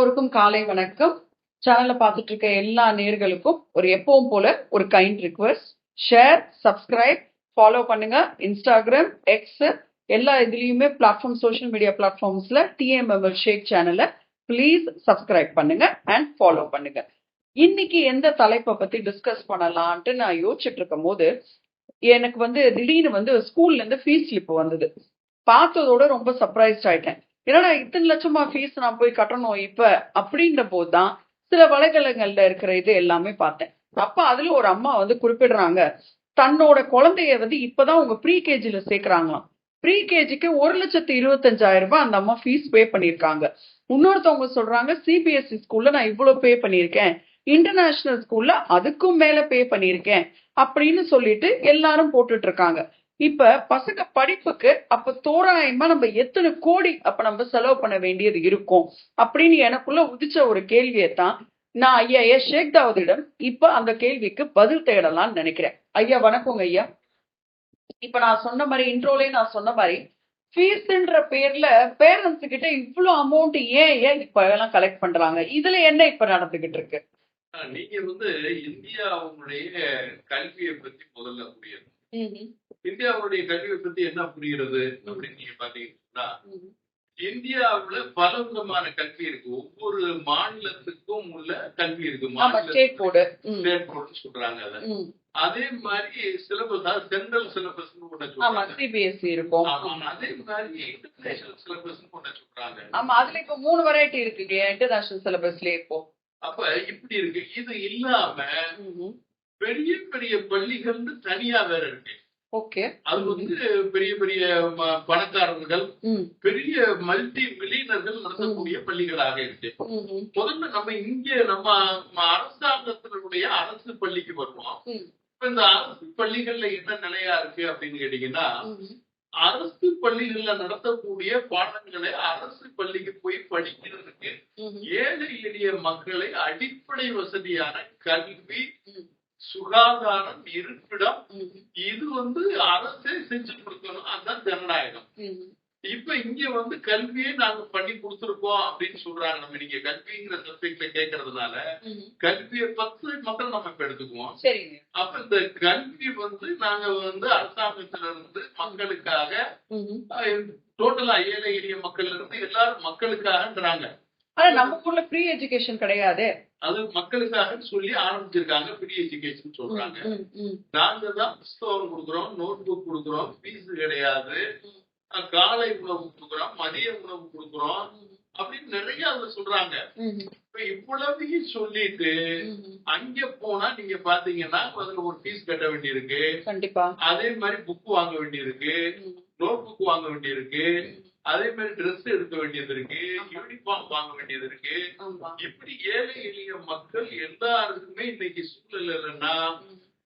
எல்லோருக்கும் காலை வணக்கம். சேனல்ல பார்த்துட்டு இருக்க எல்லா நேர்களுக்கும் ஒரு எப்பவும் போல ஒரு kind request share subscribe follow பண்ணுங்க. இன்ஸ்டாகிராம் எக்ஸ் எல்லா இதுலயுமே பிளாட்ஃபார்ம் சோஷியல் மீடியா பிளாட்ஃபார்ம்ஸ்ல டிஎம்எம்எல் ஷேக் சேனலை ப்ளீஸ் சப்ஸ்கிரைப் பண்ணுங்க அண்ட் ஃபாலோ பண்ணுங்க. இன்னைக்கு எந்த தலைப்பை பத்தி டிஸ்கஸ் பண்ணலான்ட்டு நான் யோசிச்சுட்டு இருக்கும் போது எனக்கு வந்து திடீர்னு வந்து ஸ்கூல்ல இருந்து ஃபீஸ் ஸ்லிப் வந்தது. பார்த்ததோட ரொம்ப சர்ப்ரைஸ்ட் ஆயிட்டேன். என்னடா இத்தனை லட்சமா ஃபீஸ் நான் போய் கட்டணும் இப்ப? அப்படின்ற போதுதான் சில வலைதளங்கள்ல இருக்கிற இது எல்லாமே பார்த்தேன். அப்ப அதுல ஒரு அம்மா வந்து குறிப்பிடுறாங்க தன்னோட குழந்தைய வந்து இப்பதான் உங்க ப்ரீ கேஜில சேர்க்கறாங்களாம். ப்ரீ கேஜிக்கு ஒரு லட்சத்து இருபத்தஞ்சாயிரம் ரூபாய் அந்த அம்மா ஃபீஸ் பே பண்ணிருக்காங்க இன்னொருத்தவங்க சொல்றாங்க சிபிஎஸ்சி ஸ்கூல்ல நான் இவ்வளவு பே பண்ணியிருக்கேன். இன்டர்நேஷனல் ஸ்கூல்ல அதுக்கும் மேல பே பண்ணியிருக்கேன். அப்படின்னு சொல்லிட்டு எல்லாரும் போட்டுட்டு இருக்காங்க. இப்ப பசங்க படிப்புக்கு அப்ப தோராயமா நம்ம எத்தனை கோடி அப்ப நம்ம செலவு பண்ண வேண்டியது இருக்கும் அப்படின்னு எனக்குள்ள உதிச்ச ஒரு கேள்வியை தான் நான் ஐயா ஏ ஷேக் தாவூதிடம் இப்ப அந்த கேள்விக்கு பதில் தேடலாம்னு நினைக்கிறேன். ஐயா வணக்கங்க ஐயா. இப்ப நான் சொன்ன மாதிரி இன்ட்ரோலயே நான் சொன்ன மாதிரி ஃபீஸ்ன்ற பேர்ல பேரண்ட்ஸ் கிட்ட இவ்வளவு அமௌண்ட் ஏன் ஏன் இப்ப எல்லாம் கலெக்ட் பண்றாங்க? இதுல என்ன இப்ப நடந்துகிட்டு இருக்கு? நீங்க வந்து இந்தியாவுடைய கல்வியை பத்தி முதல்ல புரியணும். இந்தியாவுடைய கல்வியை பத்தி என்ன புரிகிறது அப்படின்னு நீங்க பாத்தீங்கன்னா இந்தியாவுல பல விதமான கல்வி இருக்கு. ஒவ்வொரு மாநிலத்துக்கும் உள்ள கல்வி இருக்கு. போர்டுன்னு சொல்றாங்க அதை. அதே மாதிரி சிலபஸ் சென்ட்ரல் சிலபஸ் இருக்கும். அதே மாதிரி இன்டர்நேஷனல் சிலபஸ் சொல்றாங்க. ஆமா அதுல இப்ப மூணு வெரைட்டி இருக்கு இன்டர்நேஷனல் சிலபஸ்லயே இப்போ. அப்ப இப்படி இருக்கு. இது இல்லாம பெரிய பெரிய பள்ளிகள்னு தனியா வேற இருக்கு. அது வந்து பெரிய பெரிய பணக்காரர்கள் பெரிய மல்டி மில்லியனர்கள் நடத்தக்கூடிய பள்ளிகளாக இருக்கு. முதல்ல நம்ம இங்க நம்ம அரசாங்கத்தினுடைய அரசு பள்ளிக்கு வருவோம். இப்ப இந்த அரசு பள்ளிகள்ல என்ன நிலையா இருக்கு அப்படின்னு கேட்டீங்கன்னா அரசு பள்ளிகள்ல நடத்தக்கூடிய பாடங்களை அரசு பள்ளிக்கு போய் படிக்கிறதுக்கு ஏழை எளிய மக்களை அடிப்படை வசதியான கல்வி. சுகாதாரம் இருப்பிடம் இது வந்து அரசே செஞ்சு கொடுக்கணும். அதுதான் ஜனநாயகம். இப்ப இங்க வந்து கல்வியே நாங்க பண்ணி கொடுத்துருக்கோம் அப்படின்னு சொல்றாங்க நம்ம. நீங்க கல்விங்கிற சப்ஜெக்ட்ல கேட்கறதுனால கல்வியை பத்து மக்கள் நம்ம இப்ப எடுத்துக்குவோம். அப்ப இந்த கல்வி வந்து நாங்க வந்து அரசாங்கத்துல இருந்து மக்களுக்காக டோட்டலா ஏழை எளிய மக்கள்ல இருந்து எல்லாரும் மக்களுக்காகன்றாங்க. ஆனா நம்ம ஊர்ல ஃப்ரீ எஜுகேஷன் கிடையாது. அது மக்களுக்காக சொல்லி ஆரம்பிச்சிருக்காங்க ஃப்ரீ எஜுகேஷன் சொல்றாங்க. நாங்க தான் புஸ்தகம் கொடுக்குறோம் நோட் புக் கொடுக்குறோம் ஃபீஸ் கிடையாது. காலை உணவு கொடுக்குறோம் மதிய உணவு கொடுக்குறோம் அப்படின்னு நிறைய அதை சொல்றாங்க. இப்ப இவ்வளவையும் சொல்லிட்டு அங்க போனா நீங்க பாத்தீங்கன்னா அதுல ஒரு ஃபீஸ் கட்ட வேண்டியிருக்கு. கண்டிப்பா. அதே மாதிரி புக் வாங்க வேண்டியிருக்கு. நோட் புக் வாங்க வேண்டியிருக்கு. அதே மாதிரி Dress எடுக்க வேண்டியது இருக்கு யூனிஃபார்ம் வாங்க வேண்டியது இருக்கு. இப்படி ஏழை எளிய மக்கள் எல்லாருக்குமே இன்னைக்கு சூழ்நிலை இல்லைன்னா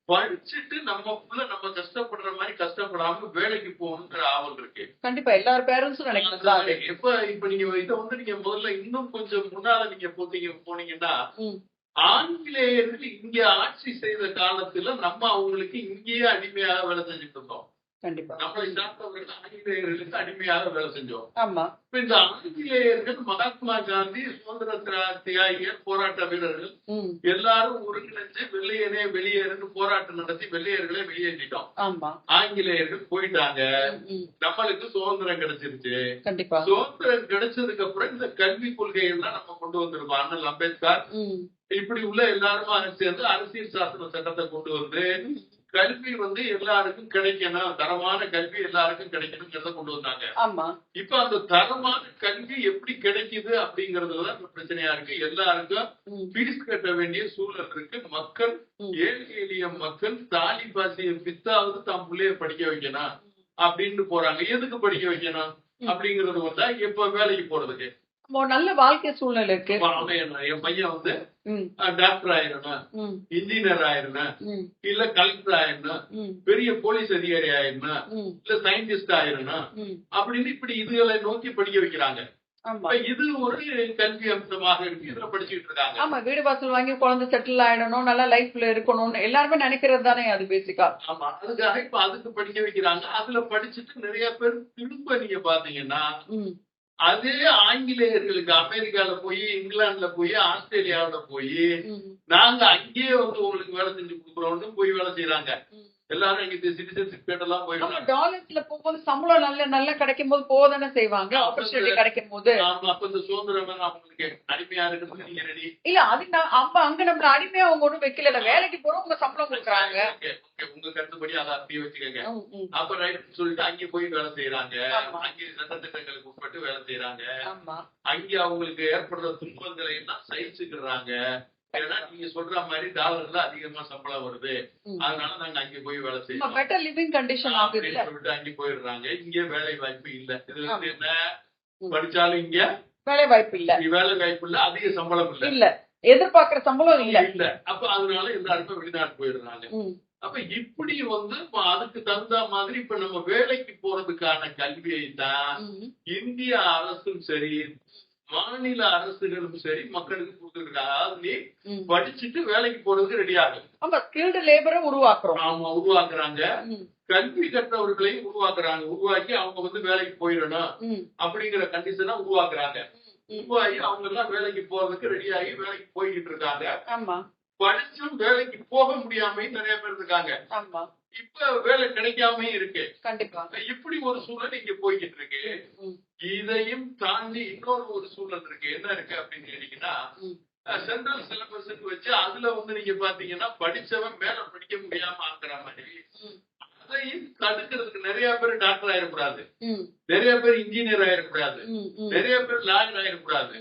படிச்சுட்டு நம்ம புள்ள நம்ம கஷ்டப்படுற மாதிரி கஷ்டப்படாம வேலைக்கு போகணுங்கிற ஆவல் இருக்கு. கண்டிப்பா எல்லார் பேரண்ட்ஸும் அது எப்ப இப்ப நீங்க இதை வந்து நீங்க முதல்ல இன்னும் கொஞ்சம் முன்னால நீங்க போட்டீங்க போனீங்கன்னா. ஆங்கிலேயர்கள் இங்க ஆட்சி செய்த காலத்துல நம்ம அவங்களுக்கு இங்கேயே அடிமையாக வேலை செஞ்சுட்டு இருந்தோம் கண்டிப்பா. நம்மளை சார்ந்தவர்கள் ஆங்கிலேயர்களுக்கு அடிமையாக வேலை செஞ்சோம். ஆமா. இப்ப இந்த ஆங்கிலேயர்கள் மகாத்மா காந்தி சுதந்திர திரா- தியாகிகள் போராட்ட வீரர்கள் எல்லாரும் ஒருங்கிணைஞ்சு வெள்ளையனே வெளியேறுன்னு போராட்டம் நடத்தி வெள்ளையர்களை வெளியேற்றிட்டோம். ஆமா. ஆங்கிலேயர்கள் போயிட்டாங்க. நம்மளுக்கு சுதந்திரம் கிடைச்சிருச்சு. கண்டிப்பா. சுதந்திரம் கிடைச்சதுக்கு அப்புறம் இந்த கல்வி கொள்கைகள்லாம் நம்ம கொண்டு வந்திருக்கோம். அண்ணல் அம்பேத்கர். இப்படி உள்ள எல்லாருமா சேர்ந்து அரசியல் சாசன சட்டத்தை கொண்டு வந்து கல்வி வந்து எல்லாருக்கும் கிடைக்கணும். தரமான கல்வி எல்லாருக்கும் கிடைக்கணுங்கிறத கொண்டு வந்தாங்க. ஆமா. இப்ப அந்த தரமான கல்வி எப்படி கிடைக்குது அப்படிங்கறதுலதான் இப்ப பிரச்சனையா இருக்கு. எல்லாருக்கும் ம், ஃபீஸ் கட்ட வேண்டிய சூழல் இருக்கு. மக்கள். ஏழை எளிய மக்கள் தாலி பாசிய வித்தாவது தம் பிள்ளைய படிக்க வைக்கணும். அப்படின்னு போறாங்க. எதுக்கு படிக்க வைக்கணும். அப்படிங்கறது வந்தா இப்ப வேலைக்கு போறதுக்கு. ஒரு நல்ல வாழ்க்கை சூழ்நிலை இருக்கு. என் பையன் வந்து டாக்டர் ஆயிரணும் இன்ஜினியர் ஆயிரணும் இல்ல கலெக்டர் ஆயிரணும் பெரிய போலீஸ் அதிகாரி ஆயிரணும் இல்ல சயின்டிஸ்ட் ஆயிரணும் அப்படின்னு இப்படி இதுகளை நோக்கி படிக்க வைக்கிறாங்க. இது ஒரு கல்வி அம்சமாக இருக்கு. இதுல படிச்சுட்டு இருக்காங்க. ஆமா வீடு வாசல் வாங்கி குழந்தை செட்டில் ஆயிடணும் நல்லா லைஃப்ல இருக்கணும்னு எல்லாருமே நினைக்கிறது தானே அது பேசிக்கா ஆமா அதுக்காக இப்ப அதுக்கு படிக்க வைக்கிறாங்க. அதுல படிச்சுட்டு நிறைய பேர் திரும்ப நீங்க பாத்தீங்கன்னா அதே ஆங்கிலேயர்களுக்கு அமெரிக்கால போய் இங்கிலாந்துல போய் ஆஸ்திரேலியாவுல போய் நாங்க அங்கேயே வந்து உங்களுக்கு வேலை செஞ்சு கொடுக்குறோம்னு போய் வேலை செய்யறாங்க. எல்லாரும் இங்க சிட்டிசன்ஷிப் ஆமா போயிடுறாங்க. டாலர்ஸ்ல போகும்போது சம்பளம் நல்ல நல்லா கிடைக்கும் போது போதானே செய்வாங்க ஆப்பர்ச்சுனிட்டி கிடைக்கும் போது அப்ப இந்த சுதந்திரம் அவங்களுக்கு அடிமையா இருக்கிறதுக்கு நீங்க ரெடி இல்ல அது அம்மா அங்க நம்மள அடிமையா அவங்க ஒண்ணும் வைக்கல. வேலைக்கு போறவங்க சம்பளம் கொடுக்குறாங்க. உங்க கருத்துப்படி அதை அப்படியே வச்சுக்கோங்க. அப்ப ரைட் சொல்லிட்டு அங்கே போய் வேலை செய்யறாங்க ஆமா. அங்கே சட்டத்திட்டங்களுக்கு உட்பட்டு வேலை செய்யறாங்க ஆமா. அங்கே அவங்களுக்கு ஏற்படுற துன்பங்களை எல்லாம் சகிச்சுக்கிறாங்க. ஏன்னா நீங்க சொல்ற மாதிரி டாலர்ல அதிகமா சம்பளம் வருது. அதனால நாங்க அங்கே போய் வேலை நம்ம செய்யறோம் பெட்டர் லிவிங் கண்டிஷன் சொல்லிட்டு அங்கே போயிடுறாங்க. இங்க வேலை வாய்ப்பு இல்ல. என்ன. படிச்சாலும் இங்க வேலை வாய்ப்பு இல்ல. வேலை வாய்ப்பு இல்ல அதிக சம்பளம் இல்ல. இல்ல. எதிர்பார்க்கிற சம்பளம் இல்ல. இல்ல. அப்ப அதனால எல்லாருமே வெளிநாட்டு போயிடுறாங்க. அப்ப இப்படி வந்து அதுக்கு தகுந்த மாதிரி இப்ப நம்ம வேலைக்கு போறதுக்கான கல்வியை தான் இந்திய அரசும் சரி மாநில அரசுகளும் சரி மக்களுக்கு கொடுத்துருக்காங்க அதாவது நீ. படிச்சுட்டு வேலைக்கு போறதுக்கு ரெடி ஆகும் ஆமா ஸ்கில்டு லேபரை உருவாக்குறோம். அவங்க உருவாக்குறாங்க. கல்வி கற்றவர்களையும் உருவாக்குறாங்க. உருவாக்கி அவங்க வந்து வேலைக்கு போயிடணும் அப்படிங்கிற கண்டிஷனை உருவாக்குறாங்க. உருவாகி அவங்க எல்லாம் வேலைக்கு போறதுக்கு ரெடி ஆகி வேலைக்கு போய்கிட்டு இருக்காங்க. ஆமா. படிச்சும் வேலைக்கு போக முடியாமையும் நிறைய பேர் இருக்காங்க. ஆமா. இப்ப வேலை கிடைக்காம இருக்கு. கண்டிப்பா. இப்படி ஒரு சூழல் இங்க போய்கிட்டு இருக்கு. இதையும் தாண்டி இன்னொரு ஒரு சூழல் இருக்கு. என்ன இருக்கு அப்படின்னு கேட்டீங்கன்னா. சென்ட்ரல் சிலபஸ் வச்சு அதுல வந்து நீங்க பாத்தீங்கன்னா படிச்சவன் மேல படிக்க முடியாம ஆக்குற மாதிரி தடுக்கிறதுக்கு நிறைய பேர் டாக்டர் ஆயிடக்கூடாது. நிறைய பேர் இன்ஜினியர் ஆயிடக்கூடாது. நிறைய பேர் லாயர் ஆயிடக்கூடாது.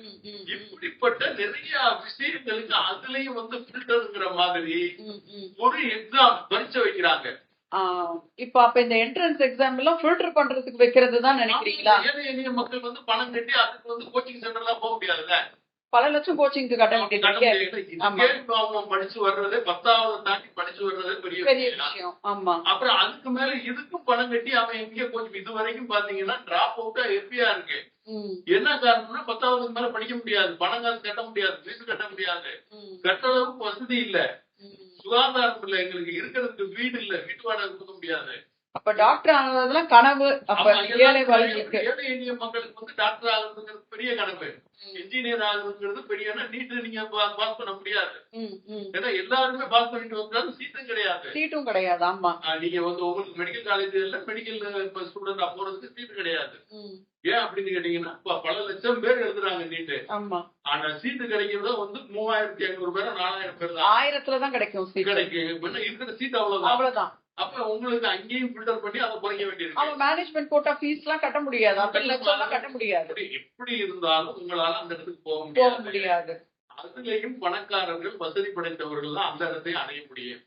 இப்படிப்பட்ட நிறைய விஷயங்களுக்கு அதுலயும் வந்து ஃபில்டருங்கிற மாதிரி. ஒரு எக்ஸாம் பரிச்சை வைக்கிறாங்க. இப்ப அப்ப இந்த என்ட்ரன்ஸ் எக்ஸாம் எல்லாம் ஃபில்டர் பண்றதுக்கு வைக்கிறது தான் நினைக்கிறீங்களா? ஏழை எளிய மக்கள் வந்து பணம் கட்டி அதுக்கு வந்து கோச்சிங் சென்டர் எல்லாம் போக முடியாதுல்ல. பல லட்சம் கோச்சிங்க்கு கட்ட வேண்டியது படிச்சு வர்றதே பத்தாவது தாண்டி படிச்சு வர்றதே பெரிய விஷயம். ஆமா. அப்புறம் அதுக்கு மேல இதுக்கும் பணம் கட்டி அவன் எங்க கொஞ்சம் இது வரைக்கும் பாத்தீங்கன்னா டிராப் அவுட்டா ஹெவியா இருக்கு. என்ன காரணம்னா பத்தாவதுக்கு மேல படிக்க முடியாது. பணம் காசு கட்ட முடியாது. ஃபீஸ் கட்ட முடியாது. ம், கட்ட அளவுக்கு வசதி இல்ல. சுகாதாரம் இல்ல. எங்களுக்கு இருக்கிறதுக்கு வீடு இல்ல. வீட்டு வாடகை கொடுக்க முடியாது. அப்ப டாக்டர் ஆனதெல்லாம் கனவு. அப்ப ஏழை வாழ்க்கைக்கு ஏழை எளிய மக்களுக்கு வந்து டாக்டர் ஆகுறதுங்கிறது பெரிய கனவு. இன்ஜினியர் ஆகுறதுங்கிறது பெரிய நீட் நீங்க பாஸ் பண்ண முடியாது. ஏன்னா எல்லாருமே பாஸ் பண்ணிட்டு வந்தாலும் சீட்டும் கிடையாது. சீட்டும் கிடையாது ஆமா. நீங்க வந்து உங்களுக்கு மெடிக்கல் காலேஜ்ல மெடிக்கல் ஸ்டூடெண்டா போறதுக்கு சீட் கிடையாது. ஏன் அப்படின்னு கேட்டீங்கன்னா பல லட்சம் பேர் எழுதுறாங்க நீட்டு. ஆமா. ஆனா சீட்டு கிடைக்கிறதா வந்து மூவாயிரத்தி ஐநூறு பேர் நாலாயிரம் பேர் தான் ஆயிரத்துலதான் கிடைக்கும் கிடைக்கும். இருக்கிற சீட் அவ்வளவுதான். அவ்வளவுதான். அப்ப உங்களுக்கு அங்கேயும் ஃபில்டர் பண்ணி அதை குறைக்க வேண்டியிருக்கு. அவன் மேனேஜ்மெண்ட் கோட்டா ஃபீஸ் எல்லாம் கட்ட முடியாது. அத்தனை லட்சம் கட்ட முடியாது. அப்படி எப்படி இருந்தாலும் உங்களால அந்த இடத்துக்கு போக போக முடியாது. முடியாது அதுலயும் பணக்காரர்கள் வசதி படைத்தவர்கள் தான் அந்த இடத்தை அடைய முடியும்.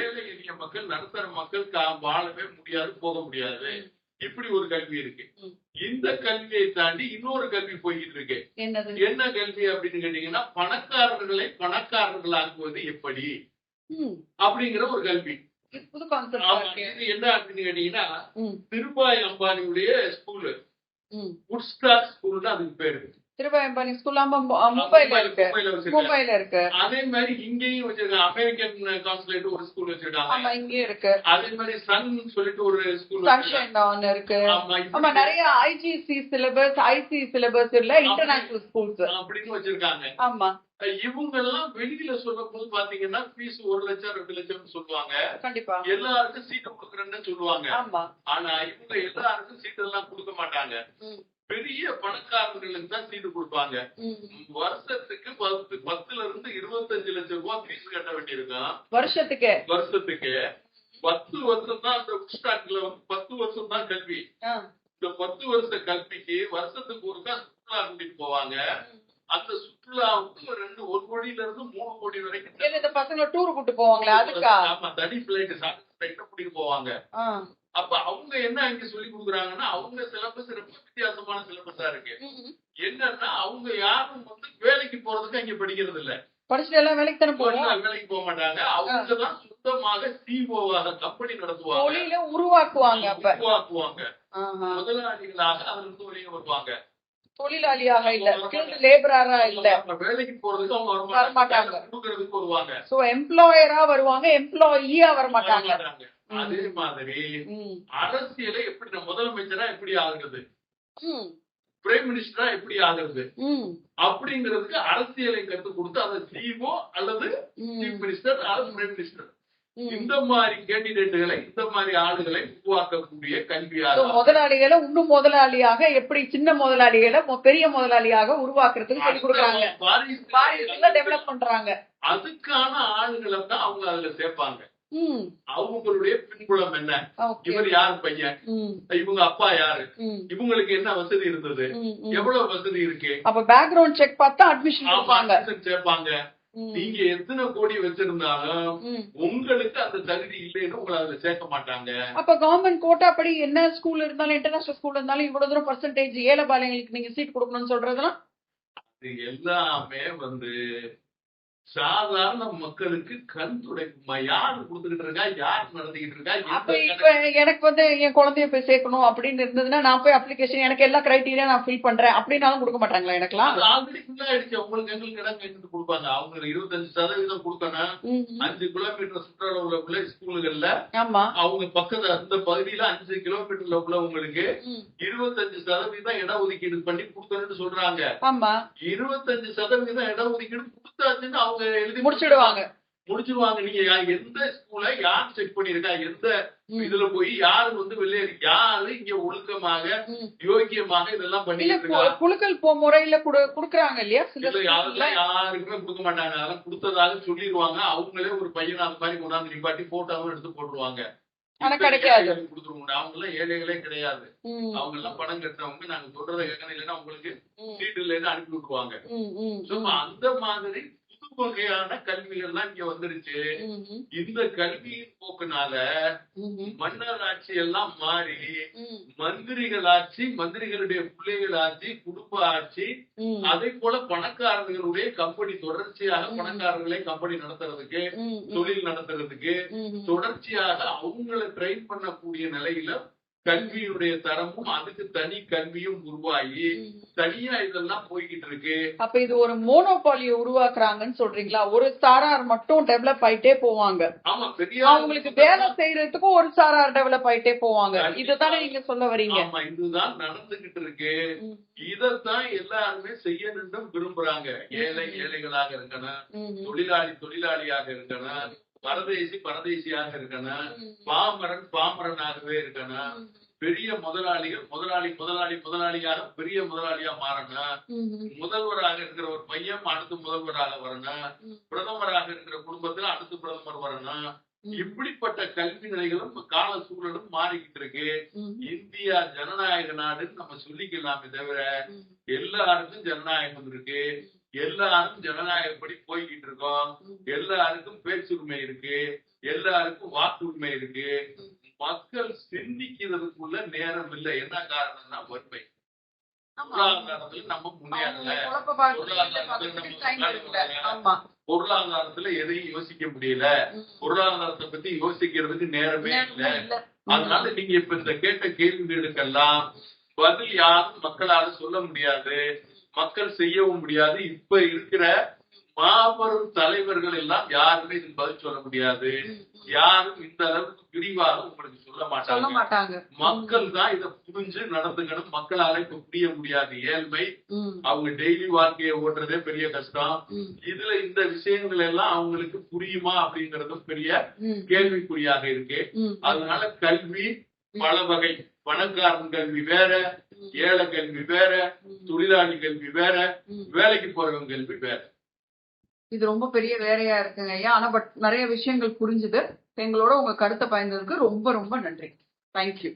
ஏழை எளிய மக்கள் நடுத்தர மக்கள் வாழவே முடியாது போக முடியாது. இப்படி ஒரு கல்வி இருக்கு. இந்த கல்வியை தாண்டி இன்னொரு கல்வி போய்கிட்டு இருக்கு. என்ன கல்வி அப்படின்னு கேட்டீங்கன்னா பணக்காரர்களை பணக்காரர்களாக்குவது எப்படி? அப்படிங்கிற ஒரு கல்வி. புது கான்செப்ட் இது என்ன அப்படின்னு கேட்டீங்கன்னா திருபாய் அம்பானியுடைய ஸ்கூலு உட்ஸ்டார் ஸ்கூல்னு அதுக்கு பேரு திருபாய் அம்பானி ஸ்கூல் ஆமா மும்பைல இருக்கு. மும்பைல இருக்கு. அதே மாதிரி இங்கேயும் வச்சிருக்காங்க அமெரிக்கன் கான்சுலேட் ஒரு ஸ்கூல் வச்சிருக்காங்க. ஆமா இங்கேயும் இருக்கு. அதே மாதிரி சன் சொல்லிட்டு ஒரு ஸ்கூல் சன்ஷைன் ஒன்னு இருக்கு. ஆமா நிறைய ஐஜிசி சிலபஸ் ஐசி சிலபஸ் இல்ல இன்டர்நேஷனல் ஸ்கூல்ஸ் அப்படின்னு வச்சிருக்காங்க. ஆமா. இவங்க எல்லாம் வெளியில சொல்லும் போது பாத்தீங்கன்னா ஃபீஸ் ஒரு லட்சம் ரெண்டு லட்சம் சொல்லுவாங்க. கண்டிப்பா. எல்லாருக்கும் சீட்டு கொடுக்குறேன்னு சொல்லுவாங்க. ஆனா இவங்க எல்லாருக்கும் சீட்டு எல்லாம் கொடுக்க மாட்டாங்க. பெரிய பணக்காரர்களுக்கு தான் சீட்டு கொடுப்பாங்க. வருஷத்துக்கு பத்து பத்துல இருந்து இருபத்தஞ்சு லட்சம் ரூபாய் ஃபீஸ் கட்ட வேண்டியிருக்கும் வருஷத்துக்கு. வருஷத்துக்கு. பத்து வருஷம் தான் அந்த உட்ஸ்டாட்ல வந்து பத்து வருஷம் தான் கல்வி. இந்த பத்து வருஷ கல்விக்கு வருஷத்துக்கு ஒருக்கா சுற்றுலா கூட்டிட்டு போவாங்க. அந்த சுற்றுலாவுக்கு ரெண்டு ஒரு கோடியில இருந்து மூணு கோடி வரைக்கும் இந்த பசங்களை டூர் கூட்டு போவாங்களே அதுக்கா? ஆமா தனி பிளைட் சாப்பிட்டு கூட்டிட்டு போவாங்க. அப்ப அவங்க என்ன இங்க சொல்லி கொடுக்குறாங்கன்னா அவங்க சிலபஸ் ரொம்ப வித்தியாசமான சிலபஸா இருக்கு. என்னன்னா அவங்க யாரும் வந்து வேலைக்கு போறதுக்கு அங்க படிக்கிறது இல்ல. படிச்சுட்டு எல்லாம் வேலைக்கு தானே எல்லாம் வேலைக்கு போக மாட்டாங்க. அவங்க தான் சுத்தமாக சிஓவாக கம்பெனி நடத்துவாங்க. தொழில உருவாக்குவாங்க அப்ப. உருவாக்குவாங்க. ஆஹா. முதலாளிகளாக அதுல இருந்து வெளியே வருவாங்க தொழிலாளியாக இல்ல. ஸ்கில்டு லேபரரா இல்ல. வேலைக்கு போறதுக்கு அவங்க. வரமாட்டாங்க. வேலை கொடுக்கறதுக்கு வருவாங்க. சோ எம்ப்ளாயரா வருவாங்க எம்ப்ளாயியா வர மாட்டாங்க. அதே மாதிரி அரசியலை எப்படி முதலமைச்சரா எப்படி ஆகுறது. பிரைம் மினிஸ்டரா எப்படி ஆகிறது அப்படிங்கிறதுக்கு அரசியலை கற்றுக் கொடுத்து அதை சிஓ அல்லது சீஃப் மினிஸ்டர் அல்லது பிரைம் மினிஸ்டர். இந்த மாதிரி கேண்டிடேட்டுகளை இந்த மாதிரி ஆளுகளை உருவாக்கக்கூடிய கல்வியாக முதலாளிகளை இன்னும் முதலாளியாக எப்படி சின்ன முதலாளிகளை பெரிய முதலாளியாக உருவாக்குறதுக்கு சொல்லி கொடுக்குறாங்க. பாரிஸ்ல டெவலப் பண்றாங்க. அதுக்கான ஆளுகளை தான் அவங்க அதுல சேர்ப்பாங்க. அவங்களுடைய பின்புலம் என்ன? இவர் யார் பையன்? இவங்க அப்பா யாரு? இவங்களுக்கு என்ன வசதி இருந்தது. எவ்வளவு வசதி இருக்கு? அப்ப பேக்ரவுண்ட் செக் பார்த்தா அட்மிஷன் சேர்ப்பாங்க நீங்க எத்தனை கோடி வச்சிருந்தாலும். உங்களுக்கு அந்த தகுதி இல்லைன்னு உங்களை அதுல சேர்க்க மாட்டாங்க. அப்ப கவர்மெண்ட் கோட்டா படி என்ன ஸ்கூல் இருந்தாலும் இன்டர்நேஷனல் ஸ்கூல் இருந்தாலும் இவ்வளவு தூரம் பர்சன்டேஜ் ஏழை பாளையங்களுக்கு நீங்க சீட் கொடுக்கணும்னு சொல்றதெல்லாம்? இது எல்லாமே வந்து சாதாரண மக்களுக்கு கண் துடைப்புமா யாரு கொடுத்துக்கிட்டு இருக்கா யார் நடத்திக்கிட்டு இருக்கா அப்ப இப்ப எனக்கு வந்து என் குழந்தைய போய் சேர்க்கணும் அப்படின்னு இருந்ததுன்னா நான் போய் அப்ளிகேஷன் எனக்கு எல்லா கிரைட்டீரியா நான் ஃபில் பண்றேன் அப்படின்னாலும் கொடுக்க மாட்டாங்களா எனக்குலாம்? ஆல்ரெடி ஃபுல்லா ஆயிடுச்சு. உங்களுக்கு எங்களுக்கு இடம் கேட்டு கொடுப்பாங்க. அவங்க இருபத்தஞ்சு சதவீதம் கொடுக்கணும். அஞ்சு கிலோமீட்டர் சுற்றுலாவுல உள்ள ஸ்கூலுகள்ல ஆமா. அவங்க பக்கத்துல அந்த பகுதியில அஞ்சு கிலோமீட்டர்ல உள்ளவங்களுக்கு. இருபத்தஞ்சு சதவீதம் இட ஒதுக்கீடு பண்ணி கொடுக்கணும்னு சொல்றாங்க. ஆமா. இருபத்தஞ்சு சதவீதம் இட ஒதுக்கீடு கொடுத்தாச்சுன்னு அவங்க எழுதி முடிச்சிடுவாங்க. முடிச்சிருவாங்க. நீங்க எந்த ஸ்கூல யார் செக் பண்ணிருக்கா எந்த. இதுல போய் யாரு வந்து வெளியேறி யாரு இங்க ஒழுக்கமாக. யோக்கியமாக இதெல்லாம் பண்ணிட்டு கு- இருக்கா? குலுக்கல் போ முறையில குடு- குடுக்குறாங்க இல்லையா? அதெல்லாம் யாருக்குமே கொடுக்க மாட்டாங்க. அதெல்லாம் கொடுத்ததாக சொல்லிடுவாங்க. அவங்களே ஒரு பையனை அந்த மாதிரி கொண்டாந்து நிப்பாட்டி போட்டோவும் எடுத்து போட்டுருவாங்க. ஆனா கிடைக்காது. அவங்க எல்லாம் ஏழைகளே கிடையாது. அவங்க எல்லாம் பணம் கட்டினவங்க நாங்க சொல்றதை கேட்கணும் இல்லைன்னா உங்களுக்கு சீட்டு இல்லைன்னு அனுப்பி விட்டுருவாங்க. அந்த மாதிரி வகையான கல்விகள்லாம் இங்க வந்துருச்சு. இந்த கல்வியின் போக்குனால மன்னர் ஆட்சி எல்லாம் மாறி மந்திரிகள் ஆட்சி மந்திரிகளுடைய பிள்ளைகள் ஆட்சி குடும்ப ஆட்சி அதே போல பணக்காரர்களுடைய கம்பெனி தொடர்ச்சியாக. பணக்காரர்களே கம்பெனி நடத்துறதுக்கு தொழில் நடத்துறதுக்கு. தொடர்ச்சியாக அவங்கள ட்ரெயின் பண்ணக்கூடிய நிலையில கல்வியுடைய தரமும் அதுக்கு தனி கல்வியும் உருவாகி தனியா இதெல்லாம் போய்கிட்டு இருக்கு. அப்ப இது ஒரு மோனோபாலிய உருவாக்குறாங்கன்னு சொல்றீங்களா? ஒரு சாரார் மட்டும் டெவலப் ஆயிட்டே போவாங்க. ஆமா பெரிய அவங்களுக்கு வேலை செய்யறதுக்கும் ஒரு சாரார் டெவலப் ஆயிட்டே போவாங்க. இதுதானே நீங்க சொல்ல வரீங்க. ஆமா இதுதான் நடந்துகிட்டு இருக்கு. இதத்தான் எல்லாருமே செய்யணும்னு விரும்புறாங்க. ஏழை ஏழைகளாக இருக்கணும் தொழிலாளி தொழிலாளியாக இருக்கணும் பரதேசி பரதேசியாக இருக்கணும் பாமரன் பாமரனாகவே இருக்கணும் பெரிய முதலாளிகள் முதலாளி முதலாளி முதலாளியாக பெரிய முதலாளியா மாறணும் ம், ம், முதல்வராக இருக்கிற ஒரு பையன் அடுத்து முதல்வராக வரணும் ம். பிரதமராக இருக்கிற குடும்பத்துல அடுத்து பிரதமர் வரணும் ம். இப்படிப்பட்ட கல்வி நிலைகளும் கால சூழலும் மாறிக்கிட்டு இருக்கு. இந்தியா ஜனநாயக நாடுன்னு நம்ம சொல்லிக்கலாமே தவிர எல்லாருக்கும் ஜனநாயகம் இருக்கு. எல்லாரும் ஜனநாயகப்படி போய்கிட்டு இருக்கோம். எல்லாருக்கும் பேச்சுரிமை இருக்கு எல்லாருக்கும் வாக்குரிமை இருக்கு. மக்கள் சிந்திக்கிறதுக்குள்ள நேரம் இல்லை என்ன காரணம்னா வறுமை. பொருளாதாரத்துல நம்ம முன்னேறல. பொருளாதாரத்துல எதையும் யோசிக்க முடியல. பொருளாதாரத்தை பத்தி யோசிக்கிறதுக்கு நேரமே இல்ல நேரமே இல்ல. அதனால நீங்க இப்ப இந்த கேட்ட கேள்விகளுக்கெல்லாம் பதில் யாரும் மக்களால சொல்ல முடியாது மக்கள் செய்யவும் முடியாது. இப்ப இருக்கிற மாபெரும் தலைவர்கள் எல்லாம் யாருமே இதுக்கு பதில் சொல்ல முடியாது. யாரும் இந்த அளவுக்கு விரிவாக உங்களுக்கு சொல்ல மாட்டாங்க. மக்கள் தான் இதை புரிஞ்சு நடந்துக்கணும். மக்களால இப்ப புரிய முடியாது. ஏழ்மை அவங்க டெய்லி வாழ்க்கையை ஓட்டுறதே பெரிய கஷ்டம். இதுல இந்த விஷயங்கள் எல்லாம் அவங்களுக்கு புரியுமா அப்படிங்கறதும் பெரிய கேள்விக்குறியாக இருக்கு. அதனால கல்வி பல வகை பணக்காரன் கல்வி வேற. ஏழை கல்வி வேற தொழிலாளி கல்வி வேற. வேலைக்கு போறவங்க கல்வி வேற இது ரொம்ப பெரிய வேலையா இருக்குங்க ஐயா. ஆனா பட் நிறைய விஷயங்கள் புரிஞ்சுது. எங்களோட உங்க கருத்தை பயந்ததுக்கு ரொம்ப ரொம்ப நன்றி. தேங்க்யூ